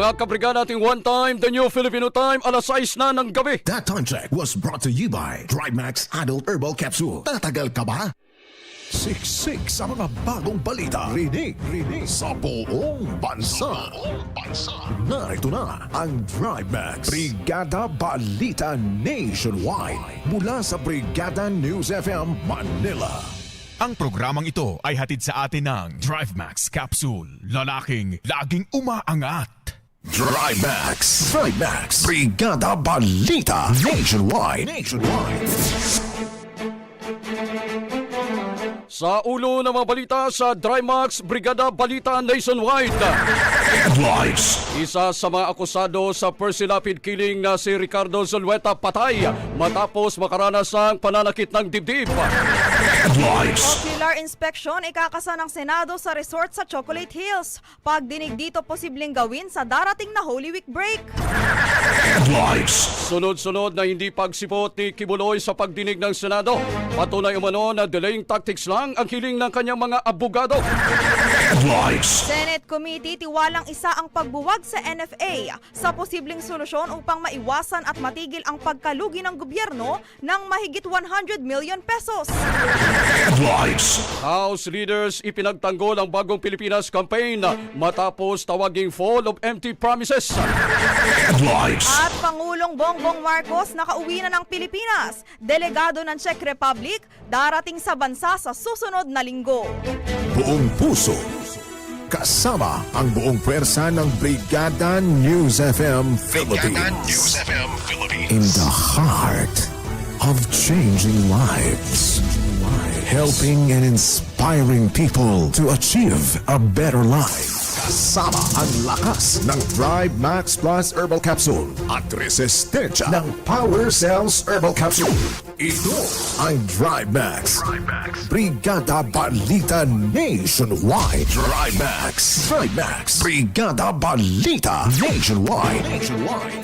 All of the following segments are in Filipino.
Mga kabrigada nating one time, the new Filipino time, alas 6 na ng gabi. That time check was brought to you by DriveMax Adult Herbal Capsule. Tatagal ka ba? Siksik sa mga bagong balita. Rinig, rinig sa buong bansa. Narito na ang DriveMax Brigada Balita Nationwide mula sa Brigada News FM Manila. Ang programang ito ay hatid sa atin ng DriveMax Capsule. Lalaking laging umaangat. DriveMax. DriveMax. Brigada Balita Nationwide. Nationwide. Sa ulo ng mga balita sa Drymax Brigada Balita Nationwide. Headlines. Isa sa mga akusado sa Persilapid killing na si Ricardo Zulueta patay matapos makaranas ng pananakit ng dibdib. Headlines. Popular inspection ikakasa ng Senado sa resort sa Chocolate Hills. Pagdinig dito posibleng gawin sa darating na Holy Week break. Headlines. Sunod-sunod na hindi pagsipot ni Kibuloy sa pagdinig ng Senado. Patunay umano na delaying tactics lang ang hiling ng kanyang mga abogado. Headlines. Senate Committee tiwalang isa ang pagbuwag sa NFA sa posibleng solusyon upang maiwasan at matigil ang pagkalugi ng gobyerno ng mahigit 100 million pesos. Headlines. House leaders ipinagtanggol ang bagong Pilipinas campaign matapos tawaging fall of empty promises. Headlines. At Pangulong Bongbong Marcos nakauwi na ng Pilipinas. Delegado ng Czech Republic darating sa bansa sa susunod na linggo. Buong puso. Kasama ang buong pwersa ng Brigada News FM Philippines. FM Philippines. In the heart of changing lives. Helping and inspiring people to achieve a better life. Kasama ang lakas ng Drive Max Plus Herbal Capsule at resistensya ng Power Cells Herbal Capsule. Ito ang Drive Max. Brigada Balita Nationwide. Drive Max. Drive Max. Brigada Balita Nationwide. Nationwide.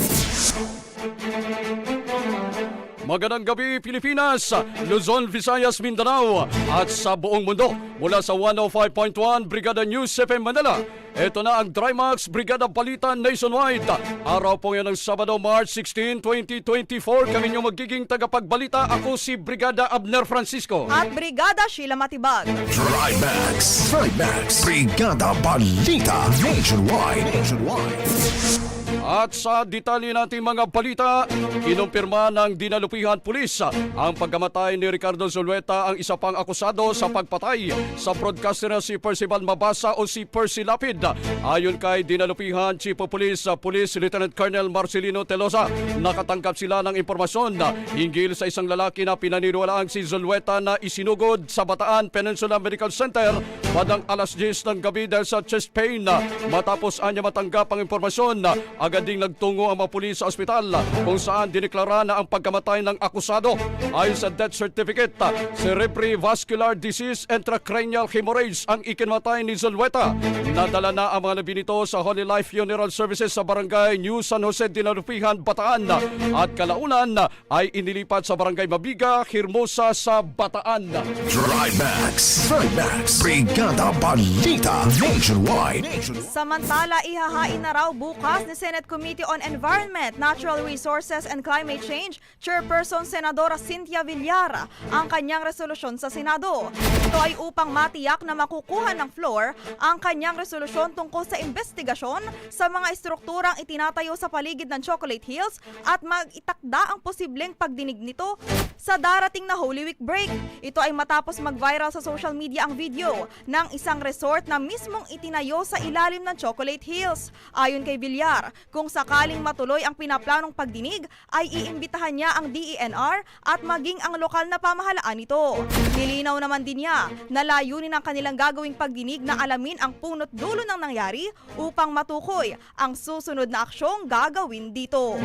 Magandang gabi Pilipinas, Luzon, Visayas, Mindanao at sa buong mundo mula sa 105.1 Brigada News FM Manila. Ito na ang Trimax Brigada Balita Nationwide. Araw po yan ng Sabado, March 16, 2024. Kami nyo magiging tagapagbalita. Ako si Brigada Abner Francisco. At Brigada Sheila Matibag. Drive Max. Drive Max. Brigada Balita Nationwide. Nationwide. At sa detalye nating mga balita, kinumpirma ng dinalupihan pulis ang pagkamatay ni Ricardo Zulueta ang isa pang akusado sa pagpatay sa broadcaster na si Percival Mabasa o si Percy Lapid. Ayon kay dinalupihan Chief of Police, Police Lieutenant Colonel Marcelino Telosa, nakatanggap sila ng impormasyon hinggil sa isang lalaki na pinaniniwalaang si Zulueta na isinugod sa Bataan Peninsula Medical Center badang alas 10 ng gabi dahil sa chest pain. Matapos anya matanggap ang impormasyon, agad ding nagtungo ang mga pulis sa ospital kung saan dineklara na ang pagkamatay ng akusado. Ayon sa death certificate, cerebrovascular disease intracranial hemorrhage ang ikinmatay ni Zulueta. Nadala na ang mga labi nito sa Holy Life Funeral Services sa barangay New San Jose Dinalupihan, Bataan at kalaunan ay inilipat sa barangay Mabiga, Hermosa sa Bataan. Trimax. Trimax. Brigada Balita Nationwide. Samantala, ihahain na raw bukas ni Senate Committee on Environment, Natural Resources and Climate Change, Chairperson Senadora Cynthia Villar, ang kanyang resolusyon sa Senado. Ito ay upang matiyak na makukuha ng floor ang kanyang resolusyon tungkol sa investigasyon sa mga estrukturang itinatayo sa paligid ng Chocolate Hills at mag-itakda ang posibleng pagdinig nito sa darating na Holy Week break. Ito ay matapos mag-viral sa social media ang video ng isang resort na mismong itinayo sa ilalim ng Chocolate Hills. Ayon kay Villar, kung sakaling matuloy ang pinaplanong pagdinig, ay iimbitahan niya ang DENR at maging ang lokal na pamahalaan nito. Nilinaw naman din niya na layunin ng kanilang gagawing pagdinig na alamin ang punot dulo ng nangyari upang matukoy ang susunod na aksyong gagawin dito.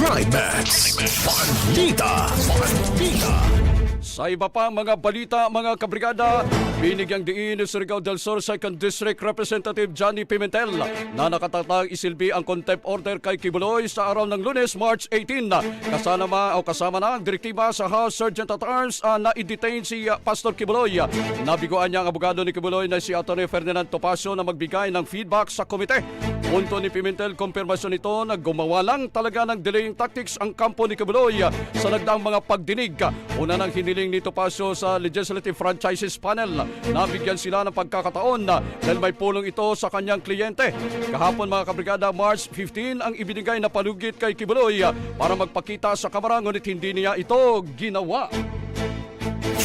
Trimax. Balita. Balita. Sa iba pang mga balita, mga kabrigada, binigyang diin ni Surigao del Sur 2nd District Representative Johnny Pimentel na nakatatang isilbi ang contempt order kay Kibuloy sa araw ng lunes, March 18. Kasama, o kasama na ang direktiba sa House Sergeant at Arms ah, na i-detain si ah, Pastor Kibuloy. Nabiguan niya ang abogado ni Kibuloy na si Atty. Ferdinand Topacio na magbigay ng feedback sa komite. Punto ni Pimentel, konfirmasyon nito na gumawa lang talaga ng delaying tactics ang kampo ni Kibuloy sa nagdaang mga pagdinig. Una nang hiniling ni Topacio sa Legislative Franchises Panel. Nabigyan sila ng pagkakataon dahil may pulong ito sa kanyang kliyente. Kahapon mga kabrigada, March 15 ang ibinigay na palugit kay Kibuloy para magpakita sa kamara ngunit hindi niya ito ginawa.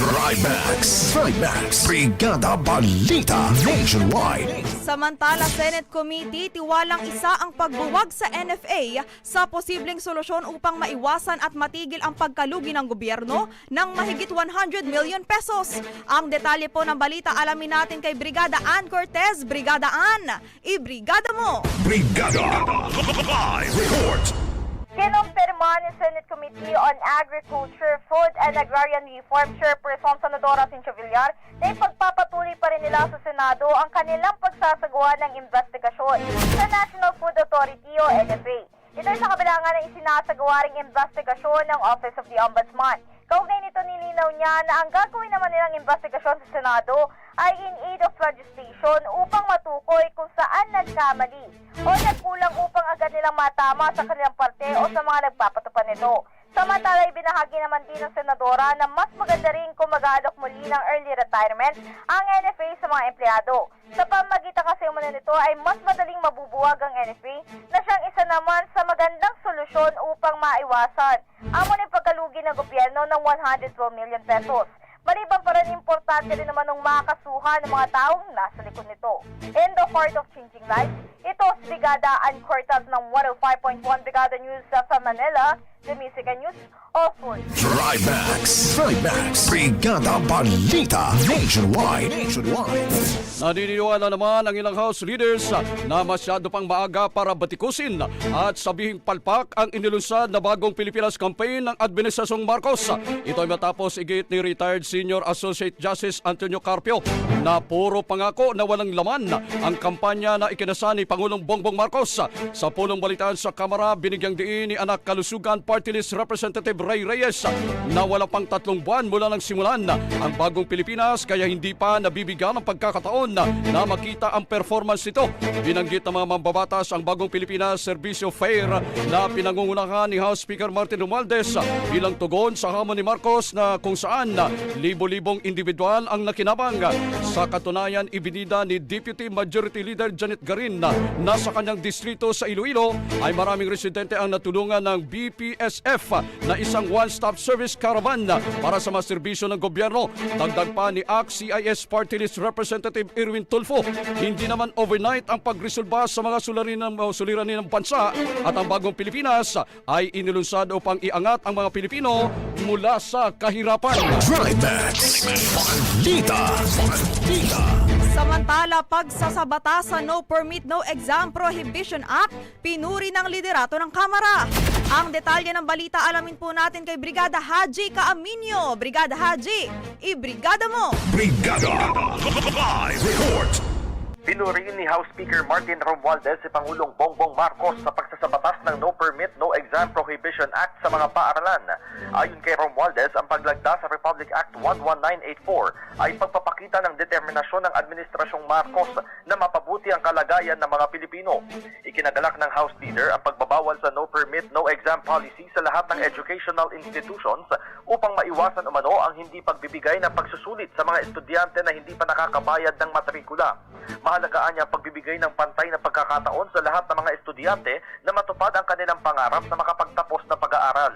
Trimax. Trimax. Brigada Balita Nationwide. Samantala, Senate Committee tiwalang isa ang pagbuwag sa NFA sa posibleng solusyon upang maiwasan at matigil ang pagkalugi ng gobyerno ng mahigit 100 million pesos. Ang detalye po ng balita alamin natin kay Brigada Ann Cortez. Brigada Ann, ibrigada mo! Brigada. Live report. Kinumpirma ni Senate Committee on Agriculture, Food and Agrarian Reform Chairperson Senadora Cynthia Villar na ipagpapatuloy pa rin nila sa Senado ang kanilang pagsasagawa ng investigasyon sa National Food Authority o NFA. Ito ay sa kabila nga ng isinasagawa ring investigasyon ng Office of the Ombudsman. Kaugnay nito nilinaw niya na ang gagawin naman nilang investigasyon sa Senado ay in aid of legislation upang matukoy kung saan nagkamali o nagkulang upang agad nilang matama sa kanilang parte o sa mga nagpapatupad nito. Samantala, ibinahagi naman din ng Senadora na mas maganda rin kung mag-aalok muli ng early retirement ang NFA sa mga empleyado. Sa pamagitan kasi umano nito ay mas madaling mabubuwag ang NFA na siyang isa naman sa magandang solusyon upang maiwasan ang muling pagkalugi ng gobyerno ng 112 million pesos. Maliban pa rin, importante rin naman ng makasuhan ng mga taong nasa likod nito. In the heart of changing lives, ito si Brigada Ann Cortez ng 105.1 Brigada News sa Manila, the Music and News Authority. Trimax. Trimax. Brigada Balita Nationwide. Nationwide. Naniniwala naman ang ilang House leaders na masyado pang maaga para batikusin at sabihing palpak ang inilunsad na bagong Pilipinas campaign ng Administrasyong Marcos. Ito ay matapos igit ni retired Senior Associate Justice Antonio Carpio na puro pangako na walang laman ang kampanya na ikinasa ni Pangulong Bongbong Marcos. Sa pulong balitaan sa Kamara, binigyang diin ni anak kalusugan Party List Representative Ray Reyes na wala pang tatlong buwan mula nang simulan ang bagong Pilipinas kaya hindi pa nabibigyan ng pagkakataon na, makita ang performance nito. Binanggit ng mga mambabatas ang bagong Pilipinas Servicio Fair na pinangungunahan ni House Speaker Martin Romualdez bilang tugon sa hamon ni Marcos na kung saan libo-libong individual ang nakinabang. Sa katunayan, ibinida ni Deputy Majority Leader Janet Garin na nasa kanyang distrito sa Iloilo ay maraming residente ang natulungan ng BP CISF na isang one-stop service caravan para sa mga serbisyo ng gobyerno. Dagdag pa ni ACT-CIS Party List Representative Irwin Tulfo, hindi naman overnight ang pagresolba sa mga suliranin ng, suliranin ng bansa at ang bagong Pilipinas ay inilunsad upang iangat ang mga Pilipino mula sa kahirapan. Trimax. Balita. Balita. Samantala, pagsasabata sa No Permit No Exam Prohibition Act, pinuri ng liderato ng Kamara. Ang detalye ng balita alamin po natin kay Brigada Haji Kaaminyo. Brigada Haji, ibrigada mo! Brigada. Live report. Pinuri ni House Speaker Martin Romualdez si Pangulong Bongbong Marcos sa pagsasabatas ng No Permit, No Exam Prohibition Act sa mga paaralan. Ayon kay Romualdez, ang paglagda sa Republic Act 11984 ay pagpapakita ng determinasyon ng Administrasyong Marcos na mapabuti ang kalagayan ng mga Pilipino. Ikinagalak ng House Leader ang pagbabawal sa No Permit, No Exam policy sa lahat ng educational institutions upang maiwasan umano ang hindi pagbibigay ng pagsusulit sa mga estudyante na hindi pa nakakabayad ng matrikula. Mahalagaan niya pagbibigay ng pantay na pagkakataon sa lahat ng mga estudyante na matupad ang kanilang pangarap na makapagtapos na pag-aaral.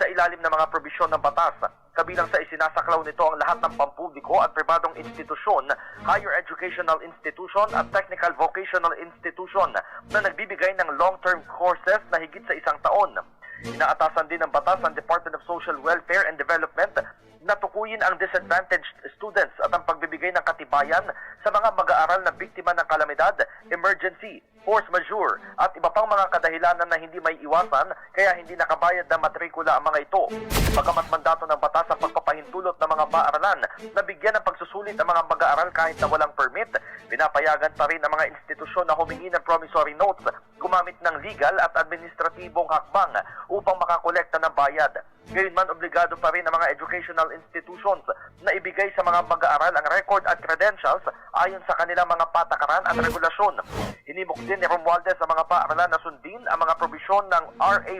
Sa ilalim ng mga probisyon ng batas, kabilang sa isinasaklaw nito ang lahat ng pampubliko at pribadong institusyon, higher educational institution at technical vocational institution na nagbibigay ng long-term courses na higit sa isang taon. Inaatasan din ng batas ang Department of Social Welfare and Development na tukuyin ang disadvantaged students at ang pagbibigay ng katibayan sa mga mag-aaral na biktima ng kalamidad, emergency, force majeure at iba pang mga kadahilanan na hindi may iwasan kaya hindi nakabayad ng matrikula ang mga ito. Pagamat mandato ng batas ang pagpapahintulot ng mga paaralan na bigyan ng pagsusulit ang mga mag-aaral kahit na walang permit, pinapayagan pa rin ang mga institusyon na humingi ng promissory notes gumamit ng legal at administratibong hakbang upang makakolekta ng bayad. Gayunman, obligado pa rin ang mga educational institutions na ibigay sa mga mag-aaral ang record at credentials ayon sa kanilang mga patakaran at regulasyon. Hinimok din ni Romualdez sa mga paaralan na sundin ang mga probisyon ng RA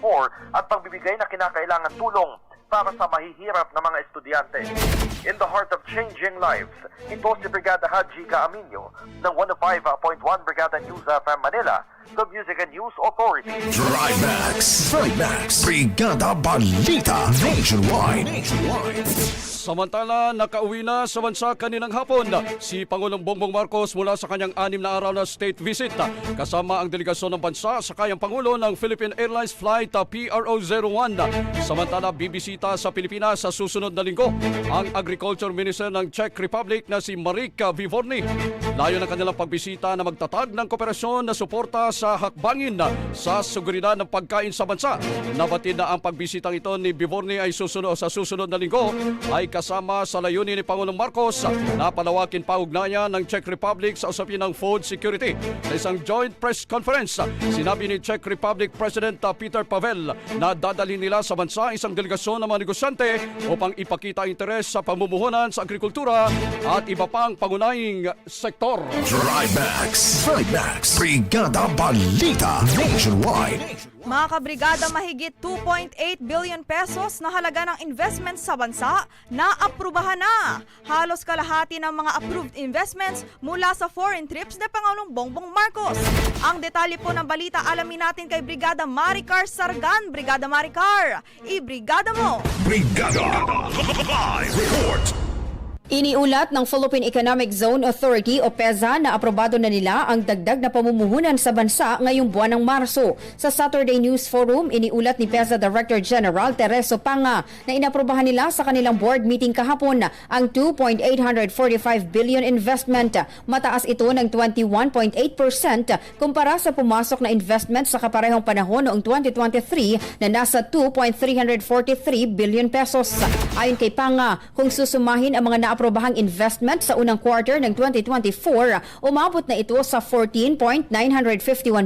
11984 at pagbibigay na kinakailangan tulong para sa mahihirap na mga estudyante. In the heart of changing lives, ito si Brigada Haji Kaaminyo ng 105.1 Brigada News FM Manila, the Music and News Authority. Trimax. Trimax. Brigada Balita. Nationwide. Nationwide. Samantala, nakauwi na sa bansa kaninang hapon si Pangulong Bongbong Marcos mula sa kanyang anim na araw na state visit kasama ang delegasyon ng bansa sa kayang Pangulo ng Philippine Airlines Flight PRO01. Samantala, bibisita sa Pilipinas sa susunod na linggo ang Agriculture Minister ng Czech Republic na si Marika Vivorny. Layo ng kanilang pagbisita na magtatag ng kooperasyon na suporta sa hakbangin sa seguridad ng pagkain sa bansa. Nabatid na ang pagbisitang ito ni Vivorny ay susunod sa susunod na linggo ay kasama sa layunin ni Pangulong Marcos na palawakin pa ugnayan ng Czech Republic sa usapin ng food security. Sa isang joint press conference, sinabi ni Czech Republic President Peter Pavel na dadalhin nila sa bansa isang delegasyon ng mga negosyante upang ipakita interes sa pamumuhunan sa agrikultura at iba pang pangunahing sektor. Trimax. Trimax. Brigada Balita. Nationwide. Mga kabrigada, mahigit 2.8 billion pesos na halaga ng investments sa bansa na aprubahan na. Halos kalahati ng mga approved investments mula sa foreign trips ni Pangulong Bongbong Marcos. Ang detalye po ng balita alamin natin kay Brigada Maricar Sargan. Brigada Maricar, ibrigada mo! Brigada. Live report. Iniulat ng Philippine Economic Zone Authority o PEZA na aprobado na nila ang dagdag na pamumuhunan sa bansa ngayong buwan ng Marso. Sa Saturday News Forum, iniulat ni PEZA Director General Tereso Panga na inaprobahan nila sa kanilang board meeting kahapon ang 2.845 billion investment. Mataas ito ng 21.8% kumpara sa pumasok na investment sa kaparehong panahon noong 2023 na nasa 2.343 billion pesos. Ayon kay Panga, kung susumahin ang mga naaprobahang investment sa unang quarter ng 2024, umabot na ito sa 14.951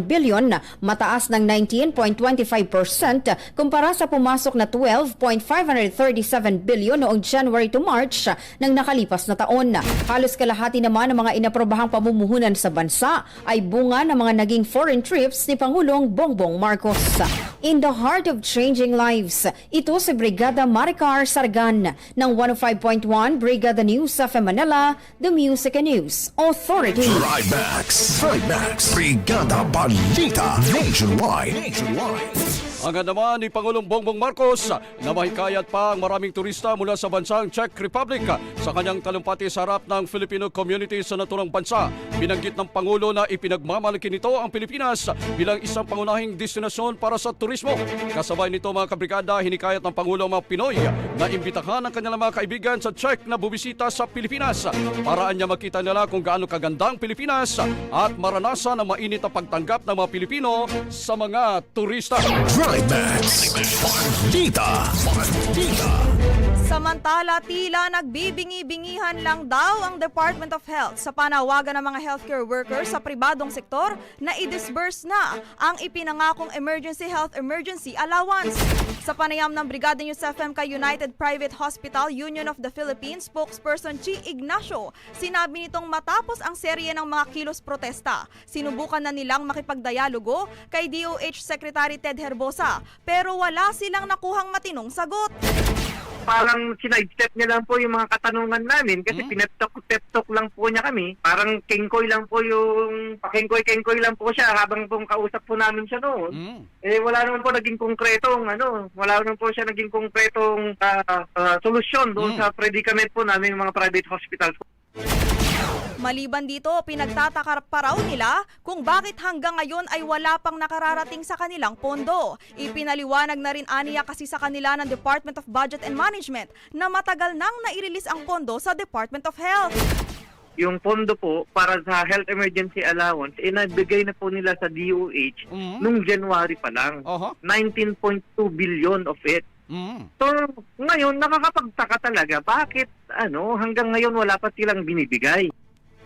billion, mataas ng 19.25% kumpara sa pumasok na 12.537 billion noong January to March ng nakalipas na taon. Halos kalahati naman ng mga inaprobahang pamumuhunan sa bansa ay bunga ng mga naging foreign trips ni Pangulong Bongbong Marcos. In the heart of changing lives, ito si Brigada Maricar Sargan ng 105.1 Brigada News sa Manila, The Music and News Authority. Trimax. Trimax. Brigada Balita. Nationwide. Nationwide. Ang naman ni Pangulong Bongbong Marcos na mahikayat pa ang maraming turista mula sa bansang Czech Republic sa kanyang talumpati sa harap ng Filipino community sa naturang bansa. Binanggit ng Pangulo na ipinagmamalaki nito ang Pilipinas bilang isang pangunahing destinasyon para sa turismo. Kasabay nito mga kabrigada, hinikayat ng Pangulo ang mga Pinoy na imbitahan ang kanilang mga kaibigan sa Czech na bumisita sa Pilipinas. Paraan niya makita nila kung gaano kaganda ang Pilipinas at maranasan ang mainit na pagtanggap ng mga Pilipino sa mga turista. Trimax. Balita. Balita. Samantala, tila nagbibingi-bingihan lang daw ang Department of Health sa panawagan ng mga healthcare workers sa pribadong sektor na i-disburse na ang ipinangakong Emergency Health Emergency Allowance. Sa panayam ng Brigada News FM kay United Private Hospital Union of the Philippines spokesperson Chi Ignacio, sinabi nitong matapos ang serye ng mga kilos protesta, sinubukan na nilang makipagdialogo kay DOH Secretary Ted Herbosa pero wala silang nakuhang matinong sagot. Parang sinidestep niya lang po yung mga katanungan namin kasi pineptok peptok lang po niya kami. Parang kengkoy lang po yung pakengkoy-kengkoy lang po siya habang pong kausap po namin siya noon. Mm. Eh wala naman po naging konkretong ano, wala naman po siya naging konkretong ah, ah, solusyon doon Mm. sa predicament po namin mga private hospitals. Maliban dito, pinagtataka pa raw nila kung bakit hanggang ngayon ay wala pang nakararating sa kanilang pondo. Ipinaliwanag na rin aniya kasi sa kanila ng Department of Budget and Management na matagal nang nai-release ang pondo sa Department of Health. Yung pondo po para sa health emergency allowance, eh nagbigay na po nila sa DOH Mm. nung January pa lang. Aha. 19.2 billion of it. Mm. So, ngayon, nakakapagtaka talaga, bakit ano, hanggang ngayon wala pa silang binibigay?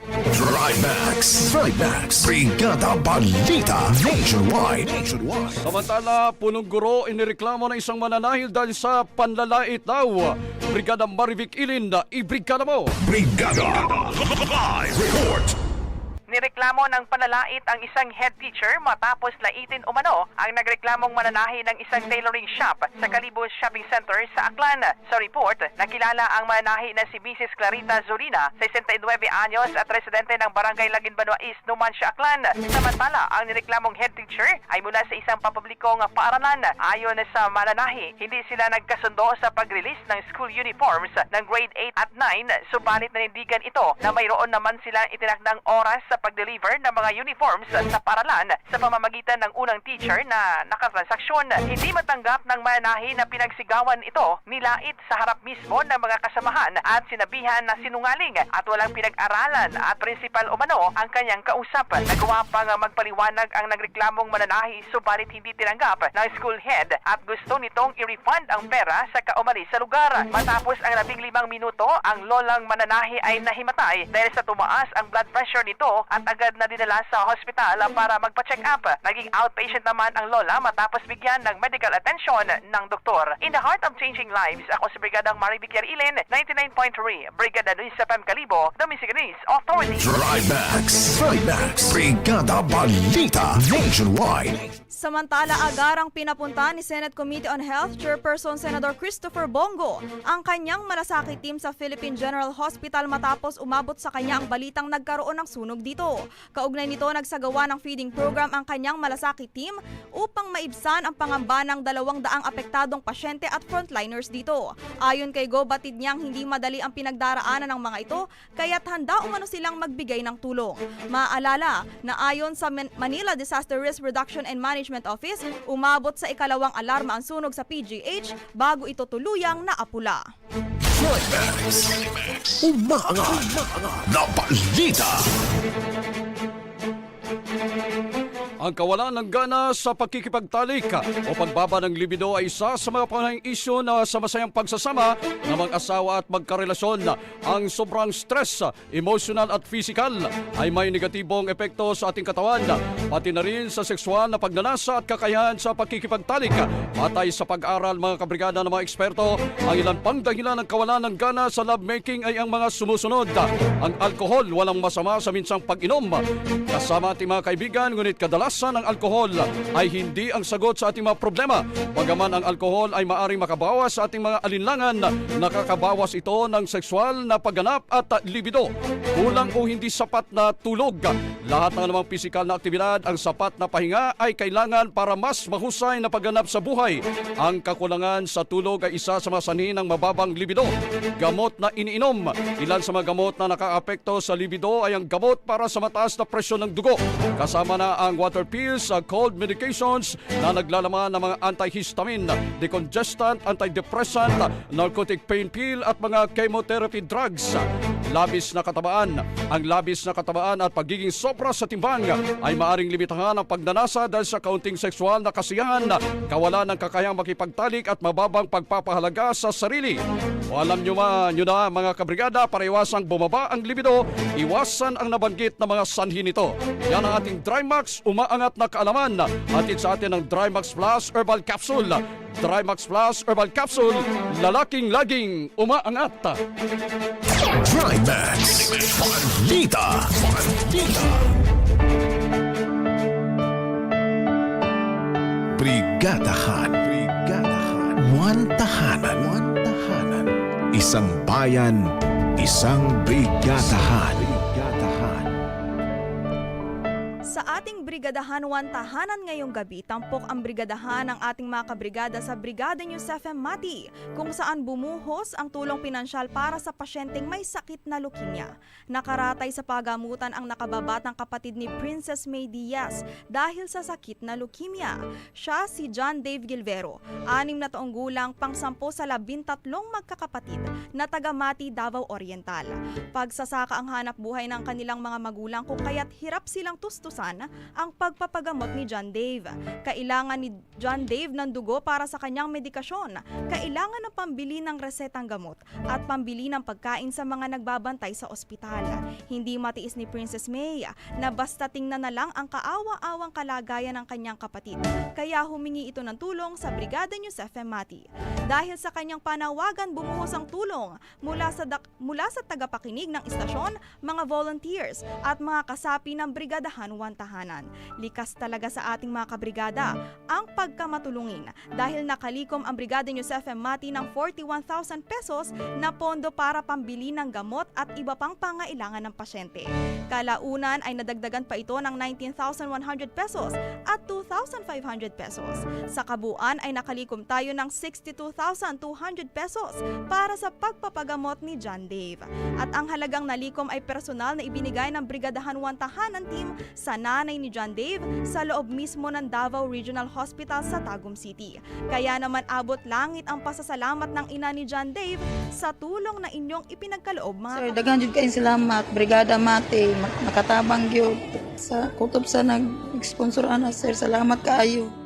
Trimax. Trimax. Brigada Balita. Nationwide. Nationwide. Samantala, punong guro inireklamo ng isang mananahil dahil sa panlalait daw. Brigada Marivic Ilin, ibrigada mo! Brigada. Live report. Nireklamo ng panlalait ang isang head teacher matapos laitin umano ang nagreklamong mananahi ng isang tailoring shop sa Kalibo Shopping Center sa Aklan. Sa report, nakilala ang mananahi na si Mrs. Clarita Zorina, 69 anyos at residente ng Barangay Laginbanwa East, Numancia, Aklan. Samantala, ang nireklamong head teacher ay mula sa isang papublikong paaralan. Ayon sa mananahi, hindi sila nagkasundo sa pag-release ng school uniforms ng grade 8 at 9 subalit nanindigan ito na mayroon naman silang itinakdang oras sa pag-deliver ng mga uniforms sa paralan sa pamamagitan ng unang teacher na nakatransaksyon. Hindi matanggap ng mananahi na pinagsigawan ito nilait sa harap mismo ng mga kasamahan at sinabihan na sinungaling at walang pinag-aralan at principal umano ang kanyang kausap. Nagawa pang magpaliwanag ang nagreklamong mananahi subalit hindi tinanggap ng school head at gusto nitong i-refund ang pera sa kaumalis sa lugar. Matapos ang labing limang minuto, ang lolang mananahi ay nahimatay dahil sa tumaas ang blood pressure nito at agad na dinala sa hospital para magpa-check up. Naging outpatient naman ang lola matapos bigyan ng medical attention ng doktor. In the heart of changing lives, ako si Brigadang Marivic Ilin, 99.3, Brigada Luis Pam Calibo, Domestic News Authority. Trimax. Trimax. Brigada Balita. Nationwide. Samantala, agarang pinapunta ni Senate Committee on Health Chairperson Senator Christopher Bongo ang kanyang malasakit team sa Philippine General Hospital matapos umabot sa kanya ang balitang nagkaroon ng sunog dito. Kaugnay nito, nagsagawa ng feeding program ang kanyang malasakit team upang maibsan ang pangamba ng dalawang daang apektadong pasyente at frontliners dito. Ayon kay Go, batid niyang hindi madali ang pinagdaraanan ng mga ito kaya't handa umano silang magbigay ng tulong. Maalala na ayon sa Man- Manila Disaster Risk Reduction and Management Office, umabot sa ikalawang alarma ang sunog sa PGH bago ito tuluyang naapula. Trimax. Umaangat. Na balita. Ang kawalan ng gana sa pagkikipagtalik o pagbaba ng libido ay isa sa mga pangunahing isyu na sa masayang pagsasama ng mga asawa at magkarelasyon. Ang sobrang stress, emotional at physical ay may negatibong epekto sa ating katawan, pati na rin sa sexual na pagnanasa at kakayahan sa pagkikipagtalik. Patay sa pag-aral mga kabrigada ng mga eksperto, ang ilan pang dahilan ng kawalan ng gana sa lovemaking ay ang mga sumusunod. Ang alkohol, walang masama sa minsang pag-inom. Kasama ating mga kaibigan, ngunit kadalas iwasan ang alkohol ay hindi ang sagot sa ating mga problema. Bagaman ang alkohol ay maaring makabawas sa ating mga alinlangan, nakakabawas ito ng sexual na pagganap at libido. Kulang o hindi sapat na tulog. Lahat ng namang pisikal na aktibidad, ang sapat na pahinga ay kailangan para mas mahusay na pagganap sa buhay. Ang kakulangan sa tulog ay isa sa mga sanhi ng mababang libido. Gamot na iniinom. Ilan sa mga gamot na nakakaapekto sa libido ay ang gamot para sa mataas na presyon ng dugo. Kasama na ang water pills, uh, cold medications na naglalaman ng mga antihistamine, decongestant, antidepressant, narcotic pain pill at mga chemotherapy drugs. Labis na katabaan. Ang labis na katabaan at pagiging sobra sa timbang ay maaring limitahan ang pagnanasa dahil sa kaunting sexual na kasiyahan, kawalan ng kakayang makipagtalik at mababang pagpapahalaga sa sarili. O alam nyo man, nyo na mga kabrigada, para iwasang bumaba ang libido, iwasan ang nabanggit na mga sanhi nito. Yan ang ating Drymax umaangat na kaalaman. Hatid sa atin ng Drymax Plus Herbal Capsule. Drymax Plus Herbal Capsule, lalaking laging umaangat. Trimax. Balita. Balita. Brigadahan. Brigadahan. One tahanan. One tahanan. Isang bayan. Isang. Brigadahan. Brigadahan One Tahanan ngayong gabi, tampok ang brigadahan ng ating mga kabrigada sa Brigada News FM Mati, kung saan bumuhos ang tulong pinansyal para sa pasyenteng may sakit na leukemia. Nakaratay sa pagamutan ang nakababatang kapatid ni Princess May Diaz dahil sa sakit na leukemia. Siya si John Dave Gilvero, anim na taong gulang, pang-sampo sa labintatlong magkakapatid na taga Mati, Davao Oriental. Pagsasaka ang hanap buhay ng kanilang mga magulang kung kaya't hirap silang tustusan ang pagpapagamot ni John Dave. Kailangan ni John Dave ng dugo para sa kanyang medikasyon. Kailangan ng pambili ng resetang gamot at pambili ng pagkain sa mga nagbabantay sa ospital. Hindi matiis ni Princess May na basta tingnan na lang ang kaawa-awang kalagayan ng kanyang kapatid. Kaya humingi ito ng tulong sa Brigada News FM Mati. Dahil sa kanyang panawagan bumuhos ang tulong mula sa mula sa tagapakinig ng istasyon, mga volunteers at mga kasapi ng Brigadahan Wantahanan. Likas talaga sa ating mga kabrigada ang pagkamatulungin dahil nakalikom ang Brigada News FM Mati ng 41,000 pesos na pondo para pambili ng gamot at iba pang pangailangan ng pasyente. Kalaunan ay nadagdagan pa ito ng 19,100 pesos at 2,500 pesos. Sa kabuuan ay nakalikom tayo ng 62,200 pesos para sa pagpapagamot ni John Dave. At ang halagang nalikom ay personal na ibinigay ng Brigadahan Wantahanan team sa nanay ni John Dave sa loob mismo ng Davao Regional Hospital sa Tagum City. Kaya naman abot langit ang pasasalamat ng ina ni John Dave sa tulong na inyong ipinagkaloob mga Sir, daghan jud kayong salamat. Brigada Mate, mak- makatabang gyud sa kutob sa nag-sponsor ana, sir. Salamat kaayo.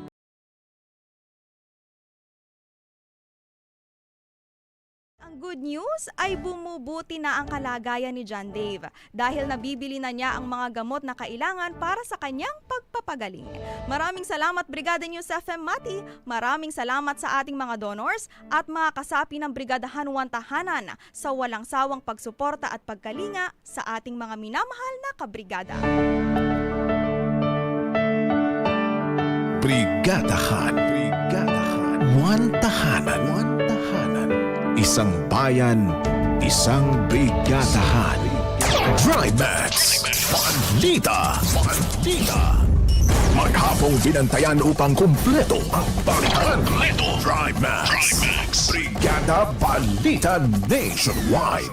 Ang good news ay bumubuti na ang kalagayan ni John Dave dahil nabibili na niya ang mga gamot na kailangan para sa kanyang pagpapagaling. Maraming salamat Brigada News FM Mati, maraming salamat sa ating mga donors at mga kasapi ng Brigadahan Wantahanan sa walang sawang pagsuporta at pagkalinga sa ating mga minamahal na kabrigada. Brigadahan. Brigadahan. One tahanan. Tahanan. Isang bayan. Isang brigadahan. Trimax. Balita. Balita. Maghapong binantayan upang kumpleto ang balitan. Kumpleto. Trimax. Brigada Balita Nationwide.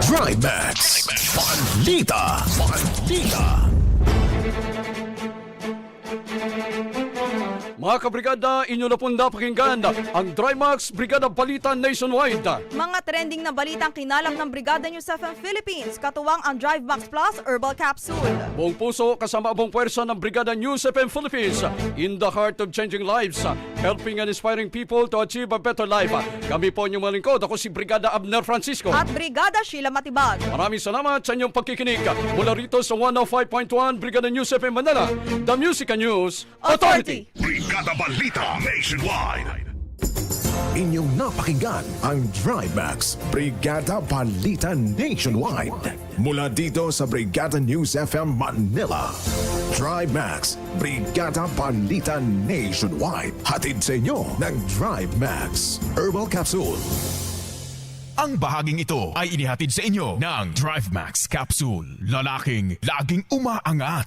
Trimax. Balita. Balita. Mga kabrigada, inyo na pong napakinggan ang Drymax Brigada Balita Nationwide. Mga trending na balitang kinalap ng Brigada News FM Philippines, katuwang ang Drive Max Plus Herbal Capsule. Buong puso kasama buong puwersa ng Brigada News FM Philippines in the heart of changing lives, helping and inspiring people to achieve a better life. Kami po inyong malingkod. Ako si Brigada Abner Francisco. At Brigada Sheila Matibag. Maraming salamat sa inyong pagkikinig. Mula rito sa 105.1 Brigada News FM Manila, The Music and News Authority. Authority. Brigada Balita Nationwide. Inyong napakinggan ang Drivemax Brigada Balita Nationwide. Mula dito sa Brigada News FM Manila. Drivemax Brigada Balita Nationwide. Hatid sa inyo ng Drivemax Herbal Capsule. Ang bahaging ito ay inihatid sa inyo ng Drive Max Capsule. Lalaking laging umaangat.